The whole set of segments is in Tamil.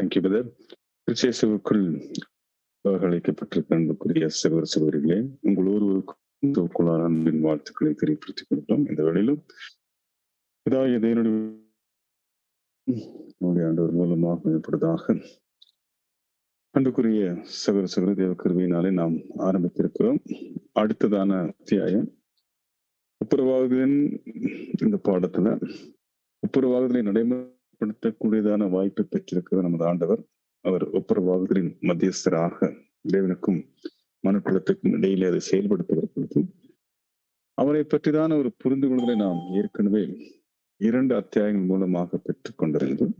தேங்க்யூ பிரதர் திருச்சேசுக்குள் அழைக்கப்பட்டிருக்க அன்புக்குரிய சிறுவர் சிறுவர்களே உங்கள் ஒருவருக்கும் அன்பின் வாழ்த்துக்களை தெரியப்படுத்திக் கொள்கிறோம். இந்த வேளையிலும் இதாக தேவனுடைய ஆண்டவர் மூலமாக மேம்படுவதாக அன்புக்குரிய சகோதர சகோதர தேவ கருவியினாலே நாம் ஆரம்பித்திருக்கிறோம். அடுத்ததான அத்தியாயம். உப்புரவாகுதலின் இந்த பாடத்துல ஒப்புரவாகுதலை பயன்படுத்தக்கூடியதான வாய்ப்பை பெற்றிருக்கிற நமது ஆண்டவர். அவர் ஒப்புரவாகுதலின் மத்தியஸ்தராக இறைவனுக்கும் மனுக்குலத்துக்கும் இடையிலே அதை செயல்படுத்துவதற்கு அவரை பற்றிதான ஒரு புரிந்து கொள்வதை நாம் ஏற்கனவே இரண்டு அத்தியாயங்கள் மூலமாக பெற்றுக் கொண்டிருந்தோம்.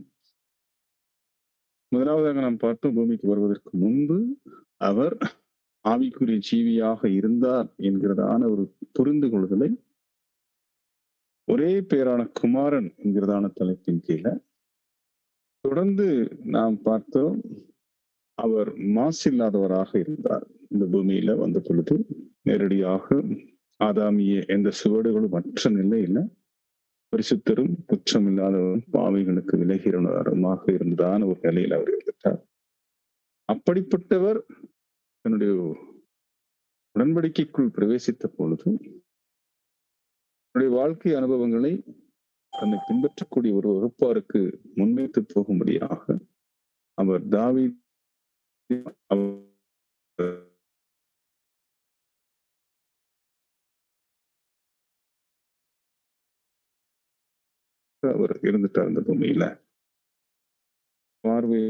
முதலாவதாக நாம் பார்த்தோம் பூமிக்கு வருவதற்கு முன்பு அவர் ஆவிக்குரிய ஜீவியாக இருந்தார் என்கிறதான ஒரு புரிந்து கொள்ளுதலை ஒரே பேரான குமாரன் என்கிறதான தலைப்பின் கீழே தொடர்ந்து நாம் பார்த்தோம் அவர் மாசில்லாதவராக இருந்தார். இந்த பூமியில வந்த பொழுது நேரடியாக ஆதாமிய எந்த சுவடுகளும் மற்ற நிலையில பரிசுத்தரும் குற்றம் இல்லாதவரும் பாவைகளுக்கு விலகிறவருமாக இருந்ததான ஒரு நிலையில் அவர் இருந்துட்டார். அப்படிப்பட்டவர் தன்னுடைய உடன்படிக்கைக்குள் பிரவேசித்த பொழுது தன்னுடைய வாழ்க்கை அனுபவங்களை தன்னை பின்பற்றக்கூடிய ஒரு வகுப்பாருக்கு முன்வைத்து போகும்படியாக அவர் தாவி அவர் இருந்துட்டார் அந்த பூமியில. பார்வை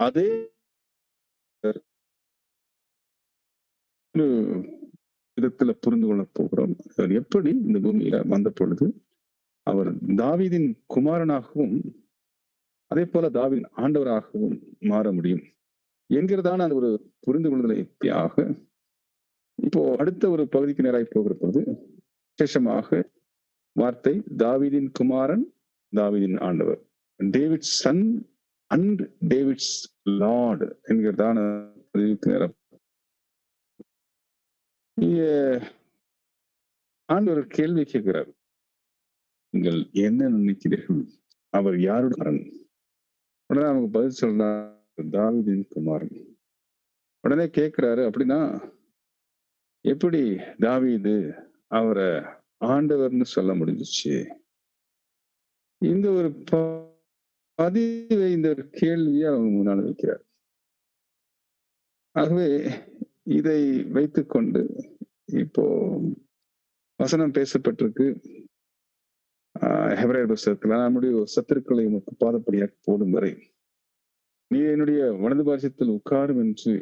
அதே ஒரு விதத்துல புரிந்து கொள்ள போகிறோம். அவர் எப்படி இந்த பூமியில வந்த பொழுது அவர் தாவிதின் குமாரனாகவும் அதே போல தாவின் ஆண்டவராகவும் மாற முடியும். என்கிறதான அந்த ஒரு புரிந்து கொள்ளுதலையாக இப்போ அடுத்த ஒரு பகுதிக்கு நேராய் போகிற பொழுது விசேஷமாக வார்த்தை தாவிதின் குமாரன் தாவிதின் ஆண்டவர். David son and David's lord என்கிறதான பதிவுக்கு நேரம் ஆண்டவர் கேள்வி கேட்கிறார். நீங்கள் என்ன நினைக்கிறீர்கள்? அவர் யாருடன் உடனே அவங்க பதில் சொல்றார் தாவிதின் குமாரன். உடனே கேட்கிறாரு அப்படின்னா எப்படி தாவிது அவரை ஆண்டவர்னு சொல்ல முடிஞ்சிச்சு? இந்த ஒரு பதிவை இந்த ஒரு கேள்வியை அவங்க முன்னால் வைக்கிறார். ஆகவே இதை வைத்துக்கொண்டு இப்போ வசனம் பேசப்பட்டிருக்கு. ஹெவரேர் புஸ்தகத்துல நம்முடைய சத்துருக்களை உனக்கு பாதப்படியாக போடும் வரை. நீ என்னுடைய வலது பாரசத்தில் உட்காரும் என்று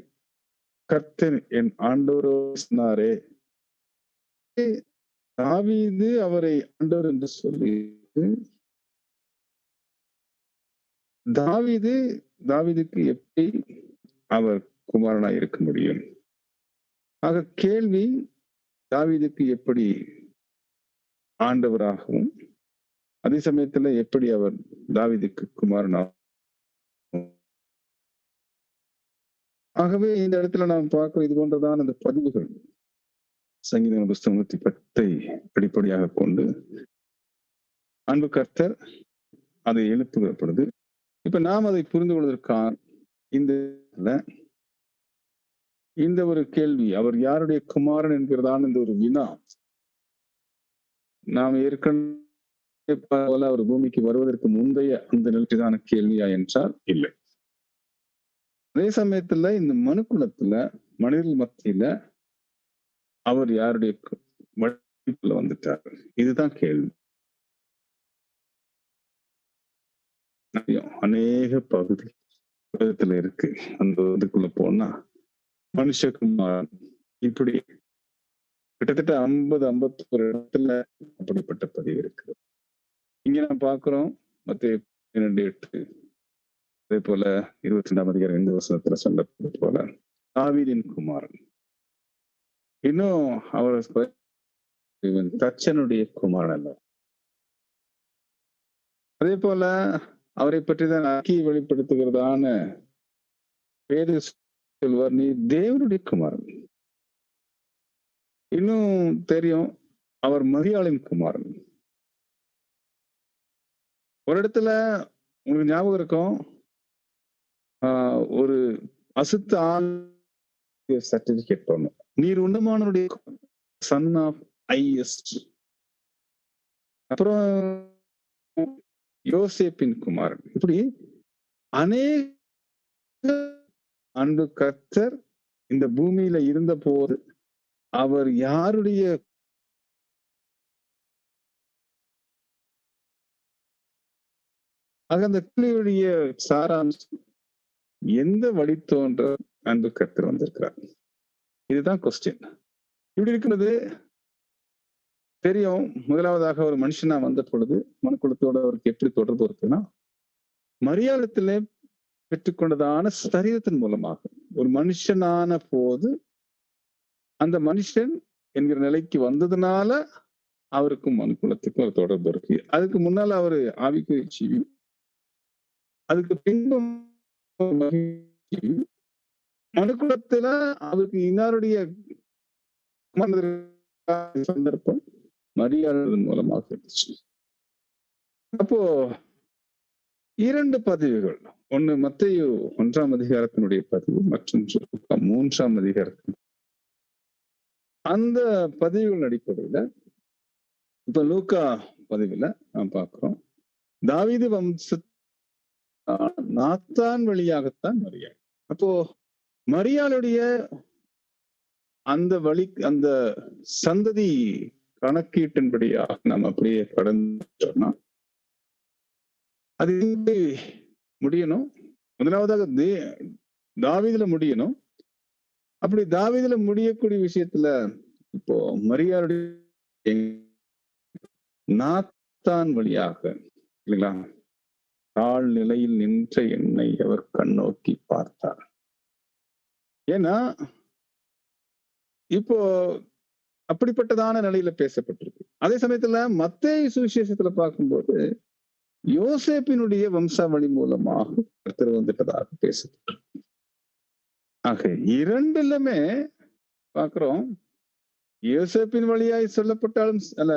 கர்த்தன் என் ஆண்டோரோ சொன்னாரே. தாவீது அவரை ஆண்டோர் என்று சொல்லி தாவீது தாவீதுக்கு எப்படி அவர் குமாரனாய் இருக்க முடியும்? ஆக கேள்வி தாவீதுக்கு எப்படி ஆண்டவராகவும் அதே சமயத்துல எப்படி அவர் தாவிதுக்கு குமாரனாகவும்? ஆகவே இந்த இடத்துல நாம் பார்க்கிறோம் இது போன்றதான அந்த பதிவுகள் சங்கீத புஸ்தகம் நூத்தி பத்தை அடிப்படையாக கொண்டு அன்பு கர்த்தர் அதை எழுப்புகிற பொழுது இப்ப நாம் அதை புரிந்து கொள்வதற்கான இந்த இந்த ஒரு கேள்வி அவர் யாருடைய குமாரன் என்கிறதான இந்த ஒரு வினா. நாம் ஏற்கனவே போல அவர் பூமிக்கு வருவதற்கு முந்தைய அந்த நிலைதான கேள்வியா என்றால் இல்லை. அதே சமயத்துல இந்த மனுக்குலத்துல மனிதர்கள் மத்தியில அவர் யாருடைய வழிப்புல வந்துட்டார்? இதுதான் கேள்வி. அநேக பகுதி இருக்கு. அந்த இதுக்குள்ள போனா மனுஷகுமார் இப்படி கிட்டத்தட்ட ஐம்பது ஐம்பத்தி ஒரு இடத்துல அப்படிப்பட்ட பதிவு இருக்கு இங்க நான் பாக்குறோம் மத்திய பன்னிரெண்டு எட்டு. அதே போல இருபத்தி ரெண்டாம் அதிகாரம் ரெண்டு வருஷத்துல சொல்லப்பட்டது போல தாவீதின் குமாரன். இன்னும் அவர் தச்சனுடைய குமாரன் அல்ல. அதே போல அவரை பற்றி தான் அக்கி வெளிப்படுத்துகிறதான வேத சொல்வார் நீ தேவனுடைய குமாரன். இன்னும் தெரியும் அவர் மதியாளின் குமாரன். ஒரு இடத்துல உங்களுக்கு ஞாபகம் இருக்கும் ஒரு அசுத்த ஆள் சர்டிபிகேட் பண்ணும் நீர் உண்டமானவருடைய சன் ஆஃப் ஐஎஸ்ட் அப்புறம் யோசேப்பின் குமாரன். இப்படி அநேக அன்பு கர்த்தர் இந்த பூமியில இருந்த போது அவர் யாருடைய ஆக அந்த கிளியுடைய சாராம்சம். எந்த வழித்தோன்ற அன்பு கர்த்தர் வந்திருக்கிறார். இதுதான் கொஸ்டின் இப்படி இருக்கிறது தெரியும் முதலாவதாக ஒரு மனுஷனா வந்த பொழுது மனுக்குலத்தோட அவருக்கு எப்படி தொடர்பு இருக்குன்னா மரியாதத்திலே பெற்றுக்கொண்டதான சரீரத்தின் மூலமாக ஒரு மனுஷனான போது அந்த மனுஷன் என்கிற நிலைக்கு வந்ததுனால அவருக்கும் மனுக்குலத்துக்கும் ஒரு தொடர்பு இருக்கு. அதுக்கு முன்னால அவரு ஆவிக்குரிய ஜீவி. அதுக்கு பின்பும் மனுக்குலத்துல அவருக்கு இன்னாருடைய சந்தர்ப்பம் மரியாதன் மூலமாக இருந்துச்சு. அப்போ இரண்டு பதவிகள். ஒண்ணு மத்தையு ஒன்றாம் அதிகாரத்தினுடைய பதிவு மற்றொன்று மூன்றாம் அதிகாரத்தின். அந்த பதிவுகள் அடிப்படையில இப்ப லூக்கா பதிவுல நாம் பார்க்கிறோம். தாவிது வம்ச நாத்தான் வழியாகத்தான் மரியாள். அப்போ மரியாளுடைய அந்த வழி அந்த சந்ததி கணக்கீட்டின்படியாக நாம் அப்படியே கடந்தோம்னா அது முடியணும். முதலாவதாக தே தாவிதுல முடியணும். அப்படி தாவிதுல முடியக்கூடிய விஷயத்துல இப்போ மரியாளுடைய நாத்தான் வழியாக இல்லைங்களா? தாழ் நிலையில் நின்ற என்னை அவர் கண்ணோக்கி பார்த்தார். ஏன்னா இப்போ அப்படிப்பட்டதான நிலையில பேசப்பட்டிருக்கு. அதே சமயத்துல மத்திய சுவிசேஷத்துல பார்க்கும்போது யோசேப்பினுடைய வம்சாவளி மூலமாக கருத்தர் வந்துட்டதாக பேசுது. ஆக இரண்டுலுமே பார்க்கிறோம் யோசேப்பின் வழியாய் சொல்லப்பட்டாலும் அல்ல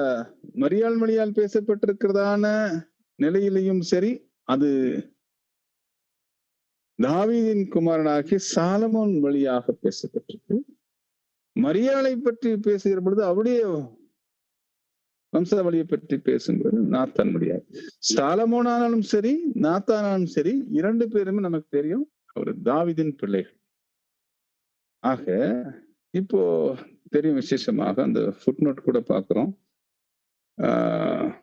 மரியாள் வழியால் பேசப்பட்டிருக்கிறதான நிலையிலையும் சரி அது தாவீதின் குமாரனாகி சாலமோன் வழியாக பேசப்பட்டிருக்கு. மரியாளை பற்றி பேசுகிற பொழுது அவருடைய வம்சாவளியை பற்றி பேசும்போது நாத்தான் முடியாது. சாலமோனானாலும் சரி நாத்தானாலும் சரி இரண்டு பேருமே நமக்கு தெரியும் அவர் தாவிதின் பிள்ளைகள். ஆக இப்போ தெரியும் விசேஷமாக அந்த ஃபுட் நோட் கூட பாக்குறோம் ஆஹ்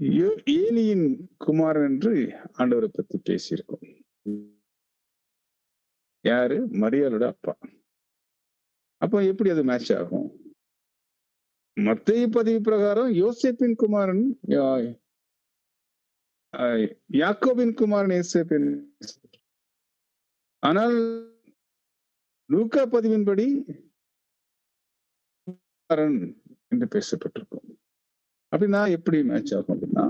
ஏலியின் குமாரன் என்று ஆண்டவரை பத்தி பேசியிருக்கோம். யாரு? மரியாளோட அப்பா. அப்போ எப்படி அது மேட்ச் ஆகும்? மத்திய பதிவு பிரகாரம் யோசேப்பின் குமாரன் யாக்கோபின் குமாரன் யோசேப்பின். ஆனால் லூக்கா பதிவின்படி என்று பேசப்பட்டிருக்கும். அப்படின்னா எப்படி மேட்ச் ஆகும் அப்படின்னா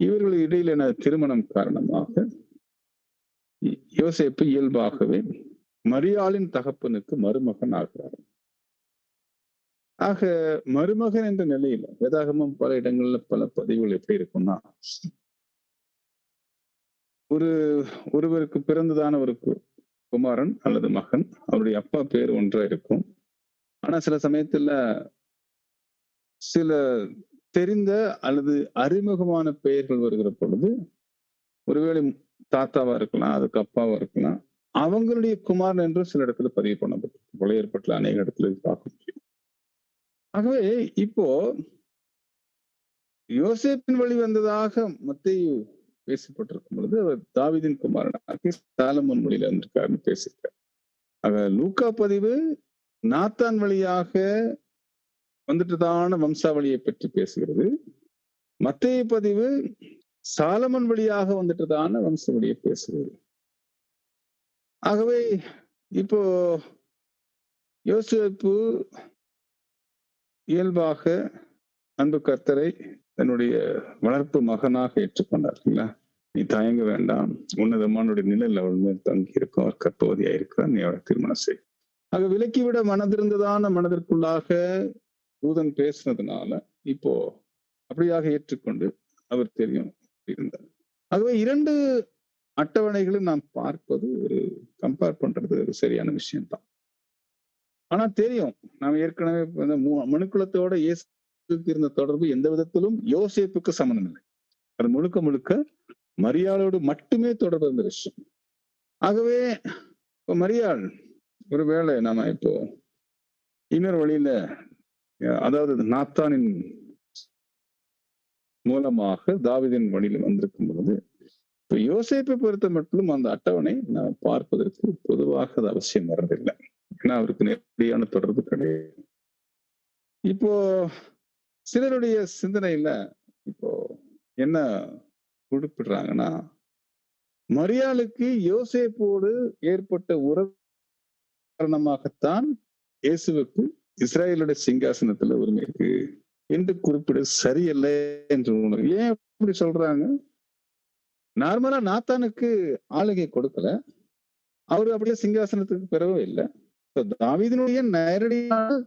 இவர்கள் இடையிலான திருமணம் காரணமாக யோசிப்பு இயல்பாகவே மரியாளின் தகப்பனுக்கு மருமகன் ஆகிறார். ஆக மருமகன் என்ற நிலையில வேதாகமம் பல இடங்கள்ல பல பதிவுகள் எப்படி இருக்கும்னா ஒரு ஒருவருக்கு பிறந்ததான ஒரு குமாரன் அல்லது மகன் அவருடைய அப்பா பேர் ஒன்றா இருக்கும். ஆனா சில சமயத்துல சில தெரிந்த அல்லது அறிமுகமான பெயர்கள் வருகிற பொழுது ஒருவேளை தாத்தாவா இருக்கலாம் அதுக்கு அப்பாவா இருக்கலாம் அவங்களுடைய குமாரன் என்று சில இடத்துல பதிவு பண்ணப்பட்டிருக்கும் கொலை அநேக இடத்துல பார்க்க முடியும் ஆகவே இப்போ யோசேப்பின் வழி வந்ததாக மத்திய பேசப்பட்டிருக்கும் பொழுது அவர் தாவிதின் குமாரனாக சாலமன் மொழியில வந்திருக்காருன்னு பேசியிருக்கார். ஆக லூக்கா பதிவு நாத்தான் வழியாக வந்துட்டுதான வம்சாவளியை பற்றி பேசுகிறது. மத்திய பதிவு சாலமன் வழியாக வந்துட்டுதான வம்சாவளியை பேசுகிறது. ஆகவே இப்போ யோசிப்பு இயல்பாக அன்பு கர்த்தரை தன்னுடைய வளர்ப்பு மகனாக ஏற்றுக்கொண்டார்களா நீ தயங்க வேண்டாம். உன்னதமானுடைய நிலையில் அவள் மேல் தங்கி இருக்கும் அவர் கற்பவதியா இருக்கிறார். நீ அவளை திருமணம் செய். ஆக விலக்கிவிட மனதிருந்ததான மனதிற்குள்ளாக தூதன் பேசுனதுனால இப்போ அப்படியாக ஏற்றுக்கொண்டு அவர் தெரியும் இருந்தார். ஆகவே இரண்டு அட்டவணைகளும் நாம் பார்ப்பது ஒரு கம்பேர் பண்றது ஒரு சரியான விஷயம்தான். ஆனா தெரியும். நாம் ஏற்கனவே மு- மனுக்குலத்தோட இயேசுக்கு இருந்த தொடர்பு எந்த விதத்திலும் யோசிப்புக்கு சம்மந்தம் இல்லை அது முழுக்க முழுக்க மரியாளோடு மட்டுமே தொடர்பு இருந்த விஷயம். ஆகவே இப்போ மரியாள் ஒருவேளை நாம இப்போ இன்னொரு வழியில அதாவது நாத்தானின் மூலமாக தாவிதின் வழியில வந்திருக்கும் பொழுது இப்போ யோசிப்பை பொறுத்த மட்டும் அந்த அட்டவணை நாம் பார்ப்பதற்கு பொதுவாக அது அவசியம் வர்றதில்லை ஏன்னா அவருக்கு நேரடியான தொடர்பு கிடையாது. இப்போ சிலருடைய சிந்தனையில இப்போ என்ன குறிப்பிடுறாங்கன்னா மரியாளுக்கு யோசேப்போடு ஏற்பட்ட உறவு காரணமாகத்தான் இயேசுவுக்கு இஸ்ராயலுடைய சிங்காசனத்துல உரிமை இருக்கு என்று குறிப்பிட சரியல்ல என்று உணர்வு ஏன் அப்படி சொல்றாங்க? நார்மலா நாத்தானுக்கு ஆளுகை கொடுக்கல. அவரு அப்படியே சிங்காசனத்துக்கு பெறவும் இல்லை. தாவீதினுடைய நேரடியான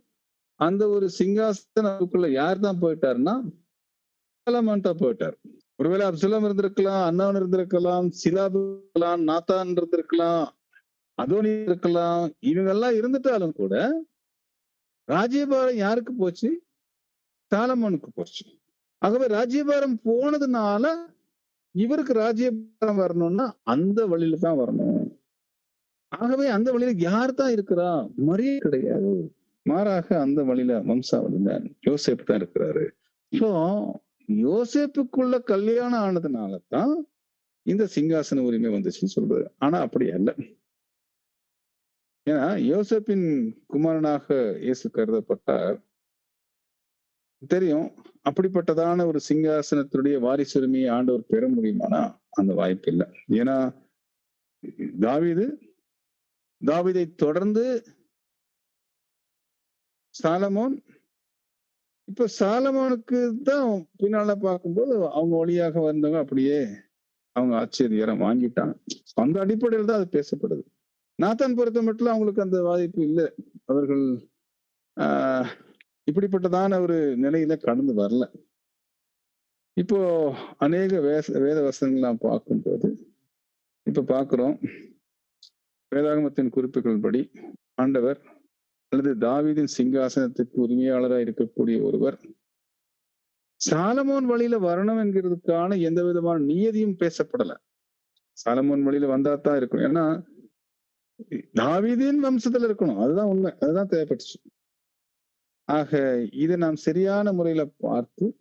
அந்த ஒரு சிங்காசனத்துக்குள்ள யார் தான் போயிட்டாருன்னா சாலமோன் தான் போயிட்டார். ஒருவேளை அப்சுலம் இருந்திருக்கலாம் அண்ணாவன் இருந்திருக்கலாம் சிலாபு இருக்கலாம் நாத்தான் இருந்திருக்கலாம் அதோனி இருக்கலாம் இவங்க எல்லாம் இருந்துட்டாலும் கூட ராஜ்யபாரம் யாருக்கு போச்சு? தாலமனுக்கு போச்சு. ஆகவே ராஜ்யபாரம் போனதுனால இவருக்கு ராஜ்யபாரம் வரணும்னா அந்த வழியில தான் வரணும். ஆகவே அந்த வழியில யார் தான் இருக்கிறா? மரியே கிடையாது. மாறாக அந்த வழியில வம்சாவளியில யோசேப் தான் இருக்கிறாரு. இப்போ யோசேப்புக்குள்ள கல்யாணம் ஆனதுனால தான் இந்த சிங்காசன உரிமை வந்துச்சுன்னு சொல்றது ஆனா அப்படி அல்ல. ஏன்னா யோசேப்பின் குமாரனாக இயேசு கருதப்பட்டார். தெரியும் அப்படிப்பட்டதான ஒரு சிங்காசனத்துடைய வாரிசுரிமையை ஆண்டவர் பெற முடியுமானா? அந்த வாய்ப்பு இல்லை. ஏன்னா தாவிது தாவிதை தொடர்ந்து சாலமோன் இப்ப சாலமோனுக்கு தான் பின்னால பார்க்கும்போது அவங்க வழியாக வந்தவங்க அப்படியே அவங்க ஆட்சி வாங்கிட்டாங்க. அந்த அடிப்படையில் தான் அது பேசப்படுது. நாத்தான் பொறுத்த மட்டும் அவங்களுக்கு அந்த வாய்ப்பு இல்லை. அவர்கள் ஆஹ் இப்படிப்பட்டதான ஒரு நிலையில கடந்து வரல. இப்போ அநேக வேச வேத வசனங்கள் நாம் பார்க்கும்போது இப்ப பாக்குறோம் வேதாகமத்தின் குறிப்புகளின்படி ஆண்டவர் அல்லது தாவீதின் சிங்காசனத்துக்கு உரிமையாளராக இருக்கக்கூடிய ஒருவர் சாலமோன் வழியில வரணும் என்கிறதுக்கான எந்த விதமான நியதியும் பேசப்படல. சாலமோன் வழியில வந்தா தான் இருக்கணும். ஏன்னா தாவீதின் வம்சத்துல இருக்கணும். அதுதான் உண்மை. அதுதான் தேவைப்பட்டுச்சு. ஆக இதை நாம் சரியான முறையில பார்த்து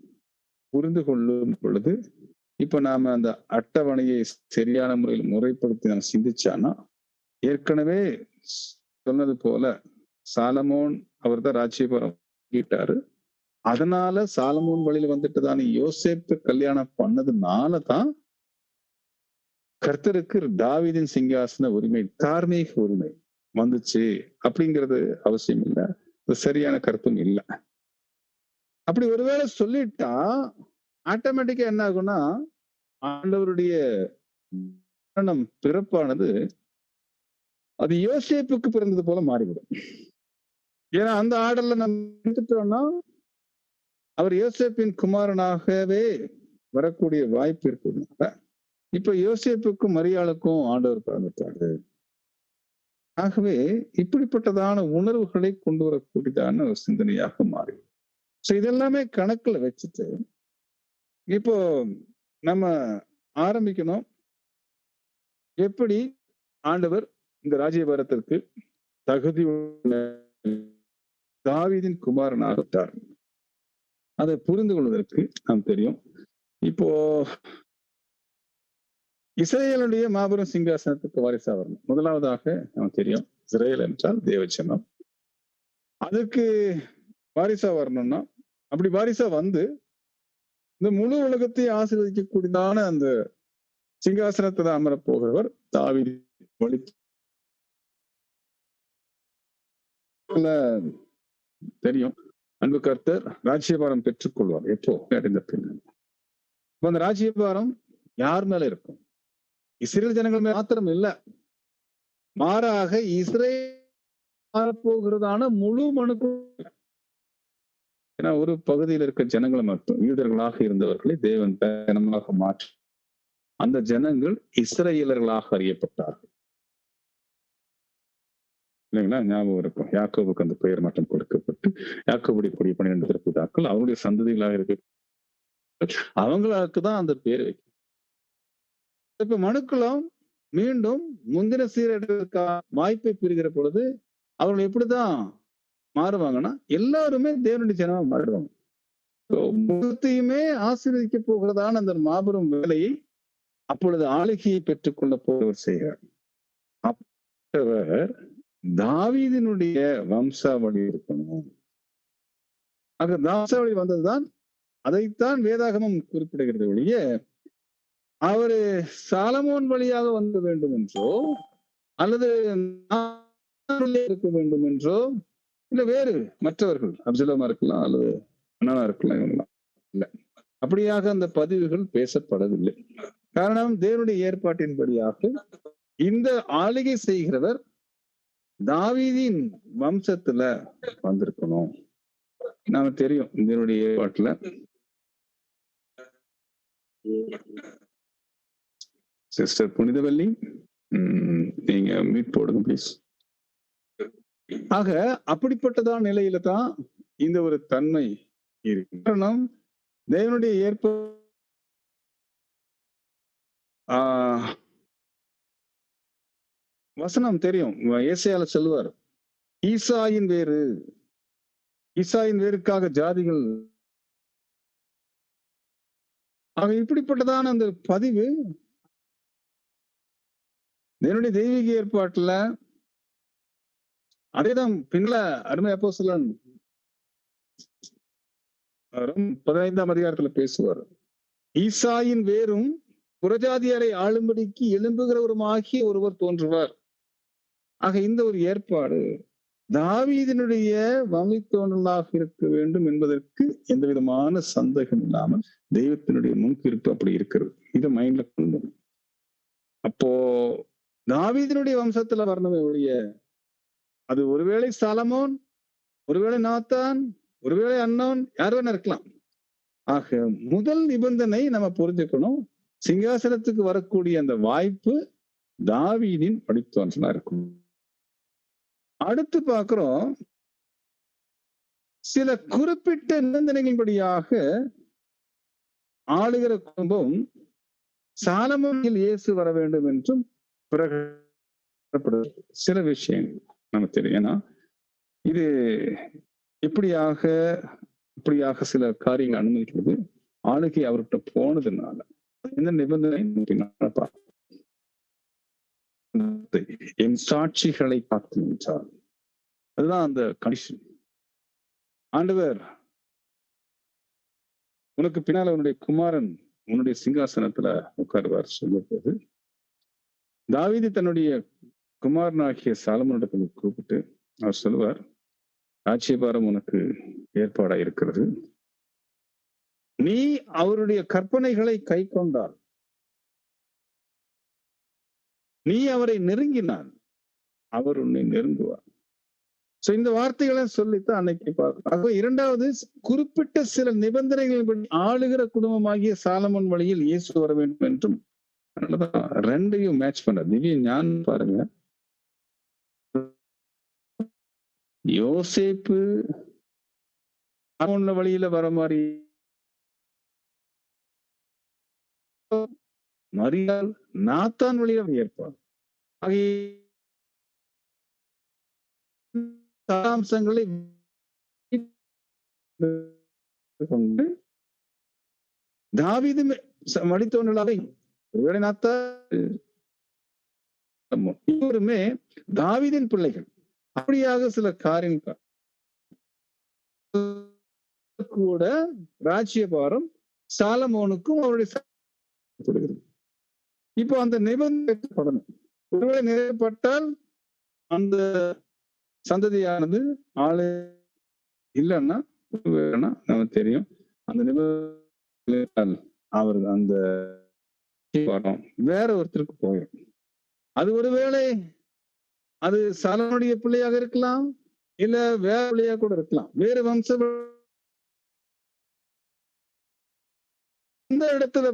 புரிந்து கொள்ளும் பொழுது இப்ப நாம அந்த அட்டவணையை சரியான முறையில் முறைப்படுத்தி நாம் சிந்திச்சானா ஏற்கனவே சொன்னது போல சாலமோன் அவர் தான் ராஜ்யபுரம் ஈட்டாரு. அதனால சாலமோன் வழியில வந்துட்டு தான் யோசேப்பு கல்யாணம் பண்ணதுனால தான் கர்த்தருக்கு தாவிதின் சிங்காசன உரிமை தார்மீக உரிமை வந்துச்சு அப்படிங்கிறது அவசியம் இல்லை. அது சரியான கருத்தும் இல்லை. அப்படி ஒருவேளை சொல்லிட்டா ஆட்டோமேட்டிக்கா என்ன ஆகும்னா ஆண்டவருடைய பிறப்பானது அது யோசேப்புக்கு பிறந்தது போல மாறிவிடும். ஏன்னா அந்த ஆர்டர்ல நம்ம எடுத்துட்டோம்னா அவர் யோசேப்பின் குமாரனாகவே வரக்கூடிய வாய்ப்பு இருக்கிறதுனால இப்ப யோசிப்புக்கும் மரியாளுக்கும் ஆண்டவர் பிறந்துட்டாரு. ஆகவே இப்படிப்பட்டதான உணர்வுகளை கொண்டு வரக்கூடியதான ஒரு சிந்தனையாக மாறி. ஸோ இதெல்லாமே கணக்குல வச்சுட்டு இப்போ நம்ம ஆரம்பிக்கணும். எப்படி ஆண்டவர் இந்த ராஜ்யபாரத்திற்கு தகுதி தாவிதின் குமாரனாக விட்டார். அதை புரிந்து கொள்வதற்கு நாம் தெரியும். இப்போ இஸ்ரேலுடைய மாபெரும் சிங்காசனத்துக்கு வாரிசா வரணும். முதலாவதாக நமக்கு தெரியும் இஸ்ரேல் என்றால் தேவச்சனம் அதுக்கு வாரிசா வரணும்னா அப்படி வாரிசா வந்து இந்த முழு உலகத்தை ஆசீர்வதிக்கக்கூடியதான அந்த சிங்காசனத்துல அமரப் போகிறவர் தாவிதி வழி தெரியும். அன்பு கர்த்தர் ராஜ்யபாரம் பெற்றுக்கொள்வார். எப்போ? அடைந்த பின்னர் அந்த ராஜ்யபாரம் யார் மேல இருக்கும்? இஸ்ரேல் ஜனங்கள் மேல மாத்திரம் இல்ல. மாறாக இஸ்ரேல் போகிறதான முழு மனுக்கு ஏன்னா ஒரு பகுதியில் இருக்க ஜனங்களை மட்டும் யூதர்களாக இருந்தவர்களை தேவன் பயணமாக மாற்றி அந்த ஜனங்கள் இஸ்ரேலர்களாக அறியப்பட்டார்கள். இல்லைங்களா ஞாபகம் இருக்கும். யாக்கோவுக்கு அந்த பெயர் மட்டும் கொடுக்கப்பட்டு யாக்கோபுடைய கூடிய பன்னிரெண்டு பிறப்புதாக்கள் அவருடைய சந்ததிகளாக இருக்கு. அவங்களுக்கு தான் அந்த பேர் வைக்கும் இப்ப மனுக்களும் மீண்டும் முந்தின சீரர்களுக்கான வாய்ப்பை பெறுகிற பொழுது அவர்கள் எப்படிதான் மாறுவாங்கன்னா எல்லாருமே தேவனுடைய ஜனமா மாறுவாங்க முகத்தையுமே ஆசீர்வதிக்க போகிறதான அந்த மாபெரும் வேலையை அப்பொழுது ஆளுகையை பெற்றுக்கொள்ள போவர் செய்கிறார். அப்பவர் தாவீதினுடைய வம்சாவளி இருக்கணும். ஆக வம்சாவளி வந்ததுதான் அதைத்தான் வேதாகமம் குறிப்பிடுகிறது ஒழிய அவரு சாலமோன் வழியாக வந்து வேண்டும் என்றோ அல்லது இருக்க வேண்டும் என்றோ இல்ல வேறு மற்றவர்கள் அப்சலமா இருக்கலாம் அல்லது அண்ணனா இருக்கலாம் இவங்களாம் இல்ல. அப்படியாக அந்த பதிவுகள் பேசப்படவில்லை. காரணம் தேவனுடைய ஏற்பாட்டின்படியாக இந்த ஆளுகை செய்கிறவர் தாவீதின் வம்சத்துல வந்திருக்கணும். நாம தெரியும் இதனுடைய ஏற்பாட்டுல. சிஸ்டர் புனிதவல்லி நீங்க மீட் போடுங்க ப்ளீஸ் ஆக அப்படிப்பட்டதான் நிலையில தான் இந்த ஒரு தன்மை இருக்கு. காரணம் தேவனுடைய ஏற்ப வசனம் தெரியும். ஏசையால சொல்லுவார். ஈசாயின் வேறு ஈசாயின் வேருக்காக ஜாதிகள் ஆக இப்படிப்பட்டதான அந்த பதிவு என்னுடைய தெய்வீக ஏற்பாட்டுல அதேதான் பின்ன அருமை அப்போ சொல்லன் பதினைந்தாம் அதிகாரத்துல பேசுவார். ஈசாயின் வேரும் புறஜாதியரை ஆளும்படிக்கு எழும்புகிறவரும் ஆகிய ஒருவர் தோன்றுவார். ஆக இந்த ஒரு ஏற்பாடு தாவீதனுடைய வமித்தோன்றலாக இருக்க வேண்டும் என்பதற்கு எந்த விதமான சந்தேகம் இல்லாமல் தெய்வத்தினுடைய முன்கிருப்பு அப்படி இருக்கிறது. இதை மைண்ட்ல கொண்டு அப்போ தாவீதனுடைய வம்சத்துல வரணுமே ஒழிய அது ஒருவேளை சலமோன் ஒருவேளை நாத்தான் ஒருவேளை அண்ணோன் யார் வேணா இருக்கலாம். ஆக முதல் நிபந்தனை நம்ம புரிஞ்சுக்கணும். சிங்காசனத்துக்கு வரக்கூடிய அந்த வாய்ப்பு தாவீதின் படித்தோன்றலா இருக்கும். அடுத்து பார்க்கிறோம். சில குறிப்பிட்ட நிபந்தனைகளின்படியாக ஆளுகிற குடும்பம் சாலமோனில் இயேசு வர வேண்டும் என்றும் சில விஷயங்கள் நமக்கு தெரியும். ஏன்னா இது இப்படியாக இப்படியாக சில காரியங்கள் அனுமதிக்கிறது? ஆளுகை அவர்கிட்ட போனதுனால. எந்த நிபந்தனை? என் சாட்சிகளை காத்து நின்றார். அதுதான் அந்த கண்டிஷன் ஆண்டவர் உனக்கு பின்னால் உன்னுடைய குமாரன் உன்னுடைய சிங்காசனத்துல உட்காருவார் சொல்லும்போது தாவிதி தன்னுடைய குமாரனாகிய சாலமனிடத்தில் கூப்பிட்டு அவர் சொல்லுவார் ஆட்சியபாரம் உனக்கு ஏற்பாடா இருக்கிறது. நீ அவருடைய கற்பனைகளை கை கொண்டால் நீ அவரை நெருங்கினான் அவர் உன்னை நெருங்குவார். சோ இந்த வார்த்தைகளை சொல்லித்தான் அன்னைக்கு பார்க்கணும் அப்போ இரண்டாவது குறிப்பிட்ட சில நிபந்தனைகளின்படி ஆளுகிற குடும்பமாகிய சாலமன் வழியில் இயேசு வர வேண்டும் என்றும் ரெண்டையும் மேட்ச் பண்ற திவ்ய ஞான் பாருங்க. யோசேப்பு வழியில வர மாதிரி மரியால் நாத்தான் வழியில ஏற்பார் சாராம்சங்களை கொண்டு தாவிது மடித்தோன்றலாக ஒருவேளை நாத்தா இவருமே தாவிதின் பிள்ளைகள். அப்படியாக சில காரியம் கூட ராஜ்யபாரம் சாலமோனுக்கும் அவருடைய இப்போ அந்த நிபந்தனைப்படணும் ஒருவேளை நிறைவேற்றப்பட்டால் அந்த சந்ததியானது ஆளு இல்லைன்னா நமக்கு தெரியும். அந்த நிபந்தனை அவர் அந்த வேற ஒருத்தருக்கு போயிடும் அது ஒருவேளை அது சலனுடைய பிள்ளையாக இருக்கலாம் இல்ல வேற பிள்ளையாக கூட இருக்கலாம். வேறு வம்ச இந்த இடத்துல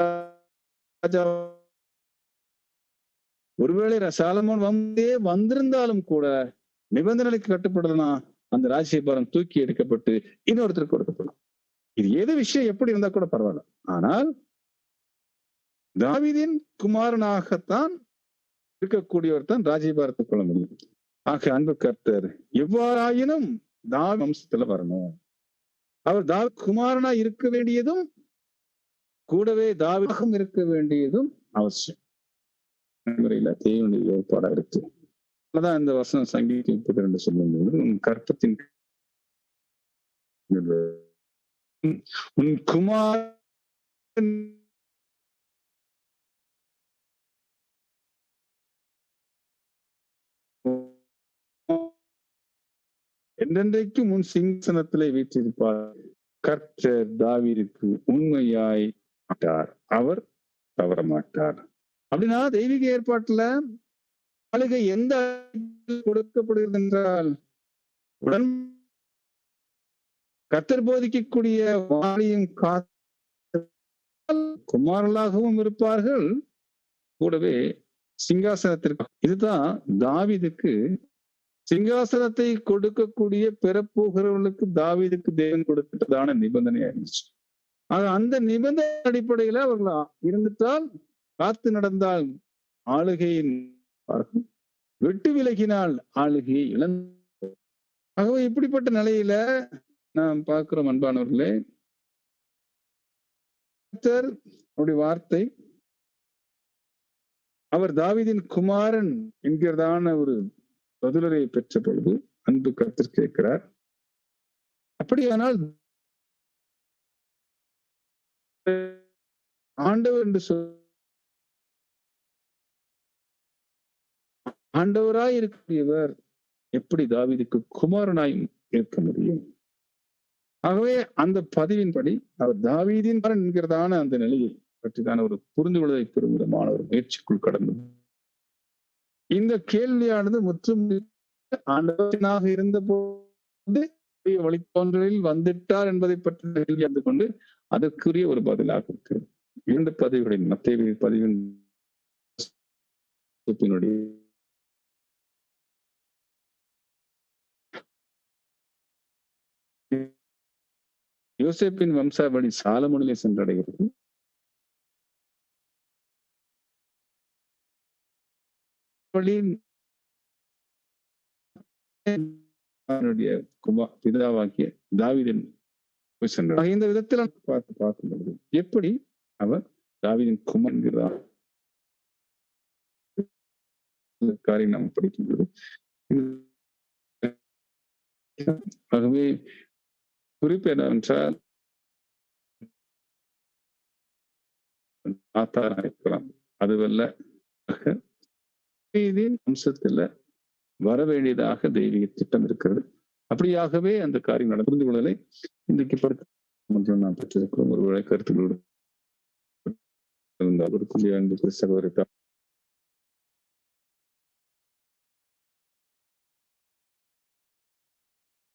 ராஜா ஒருவேளை சாலமோன் வந்தே வந்திருந்தாலும் கூட நிபந்தனைக்கு கட்டுப்படலாம் அந்த ராஜ்யபாரம் தூக்கி எடுக்கப்பட்டு இன்னொருத்தருக்கு கொடுக்கப்படும் இது எது விஷயம் எப்படி இருந்தா கூட பரவாயில்ல. ஆனால் தாவிதின் குமாரனாகத்தான் இருக்கக்கூடியவர் தான் ராஜ்யபாரத்தை கொள்ள முடியும் ஆக அன்பு கர்த்தர் எவ்வாறாயினும் தாவி வம்சத்துல வரணும். அவர் தாவி குமாரனா இருக்க வேண்டியதும் கூடவே தாவிகம் இருக்க வேண்டியதும் அவசியம். முறையில தேவனுடைய ஏற்பாடா இருக்கு. அதான் இந்த வசனம் சங்கீதம் முப்பத்தி ரெண்டு சொல்லும்போது உன் கற்பத்தின் உன் குமார் என்றென்றைக்கும் உன் சிங்சனத்திலே வீற்றிருப்பார். கர்த்தர் தாவிற்கு உண்மையாய் மாட்டார். அவர் தவற மாட்டார். அப்படின்னா தெய்வீக ஏற்பாட்டுல ஆளுகை எந்த கொடுக்கப்படுகிறது என்றால் உடன் கத்தர் போதிக்கக்கூடிய வாணியும் குமாரலாகவும் இருப்பார்கள். கூடவே சிங்காசனத்திற்கு இதுதான் தாவிதுக்கு சிங்காசனத்தை கொடுக்கக்கூடிய பெறப்போகிறவர்களுக்கு தாவிதுக்கு தேவன் கொடுத்ததான நிபந்தனையா இருந்துச்சு ஆக அந்த நிபந்தனை அடிப்படையில அவர்கள் இருந்துட்டால் காத்து நடந்தால் ஆளுகையின் வெட்டு விலகினால் ஆளுகையை இழந்த. ஆகவே இப்படிப்பட்ட நிலையில நாம் பார்க்கிறோம் அன்பானவர்களே. அவருடைய வார்த்தை. அவர் தாவிதின் குமாரன் என்கிறதான ஒரு பதிலரை பெற்ற பொழுது அன்பு கருத்து கேட்கிறார். அப்படியானால் ஆண்டவர் என்று சொல் ஆண்டவராய் இருக்கக்கூடியவர் எப்படி தாவிதுக்கு குமாரனாய் இருக்க முடியும்? ஆகவே அந்த பதிவின்படி அவர் தாவீதின் என்கிறதான அந்த நிலையை பற்றிதான ஒரு புரிந்து கொள்வதை பெறும் விதமான ஒரு முயற்சிக்குள் கடந்து. இந்த கேள்வியானது முற்றும் ஆண்டவனாக இருந்த போது வழித்தோன்றலில் வந்துட்டார் என்பதை பற்றி கேள்வி அறிந்து கொண்டு அதற்குரிய ஒரு பதிலாக இருக்கு. இரண்டு பதிவுகளின் மத்திய பதிவின் யோசேப்பின் வம்சாவளி சாலமொழியை சென்றடைகிறது. அவனுடைய பிதாவாக்கிய தாவிதன் சென்றார் இந்த விதத்தில் பார்த்து பார்க்கும் பொழுது எப்படி அவர் தாவிதின் குமார் என்கிறார் காரியம் நாம் படிக்கும் பொழுது ஆகவே குறிப்பு என்னவென்றால் ஆத்தாரா இருக்கலாம் அதுவல்ல அம்சத்துல வர வேண்டியதாக தெய்வீக திட்டம் இருக்கிறது. அப்படியாகவே அந்த காரியம் நடந்து. கொள்ளலை இன்றைக்கு படுத்த நாம் பெற்றிருக்கிறோம். ஒரு கருத்துக்களோடு இருந்தால் ஒரு குழி அன்பு